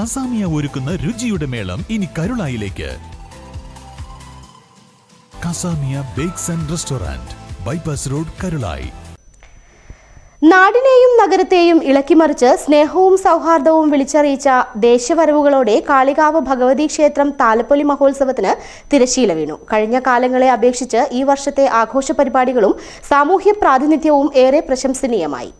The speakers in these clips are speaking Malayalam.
കസാമിയ ഒരുക്കുന്ന രുചിയുടെ മേളം ഇനി കരുളായിലേക്ക്. Casamia bakes and restaurant bypass road Karulayi. നാടിനെയും നഗരത്തെയും ഇളക്കിമറിച്ച് സ്നേഹവും സൗഹാർദ്ദവും വിളിച്ചറിയിച്ച ദേശവരവുകളോടെ കാളികാവ് ഭഗവതി ക്ഷേത്രം താലപ്പൊലി മഹോത്സവത്തിന് തിരശീല വീണു. കഴിഞ്ഞ കാലങ്ങളെ അപേക്ഷിച്ച് ഈ വർഷത്തെ ആഘോഷ പരിപാടികളും സാമൂഹ്യ പ്രാതിനിധ്യവും ഏറെ പ്രശംസനീയമായി.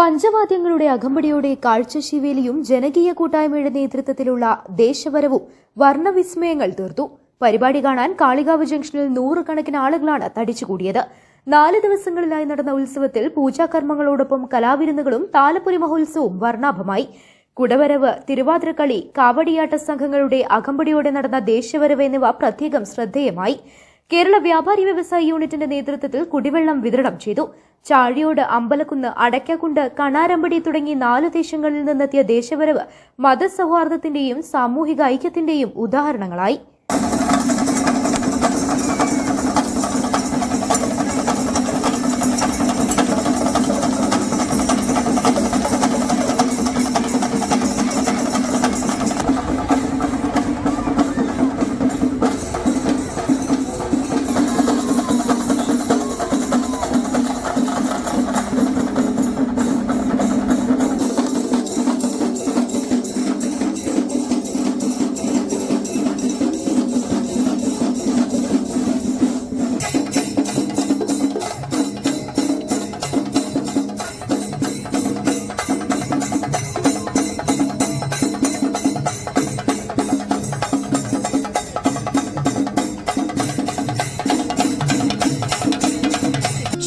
പഞ്ചവാദ്യങ്ങളുടെ അകമ്പടിയോടെ കാഴ്ചശിവേലിയും ജനകീയ കൂട്ടായ്മയുടെ നേതൃത്വത്തിലുള്ള ദേശവരവും വർണവിസ്മയങ്ങൾ തീർത്തു. പരിപാടി കാണാൻ കാളികാവ് ജംഗ്ഷനിൽ നൂറുകണക്കിന് ആളുകളാണ് തടിച്ചുകൂടിയത്. നാല് ദിവസങ്ങളിലായി നടന്ന ഉത്സവത്തിൽ പൂജാകർമ്മങ്ങളോടൊപ്പം കലാവിരുന്നുകളും താലപ്പൊലി മഹോത്സവവും വർണാഭമായി. കുടവരവ് തിരുവാതിരക്കളി കാവടിയാട്ട സംഘങ്ങളുടെ അകമ്പടിയോടെ നടന്ന ദേശവരവ് എന്നിവ പ്രത്യേകം ശ്രദ്ധേയമായി. കേരള വ്യാപാരി വ്യവസായി യൂണിറ്റിന്റെ നേതൃത്വത്തിൽ കുടിവെള്ളം വിതരണം ചെയ്തു. ചാഴിയോട് അമ്പലക്കുന്ന് അടയ്ക്കക്കുണ്ട് കണാരമ്പടി തുടങ്ങി നാല് ദേശങ്ങളിൽ നിന്നെത്തിയ ദേശവരവ് മതസൗഹാർദ്ദത്തിന്റെയും സാമൂഹിക ഐക്യത്തിന്റെയും ഉദാഹരണങ്ങളായി.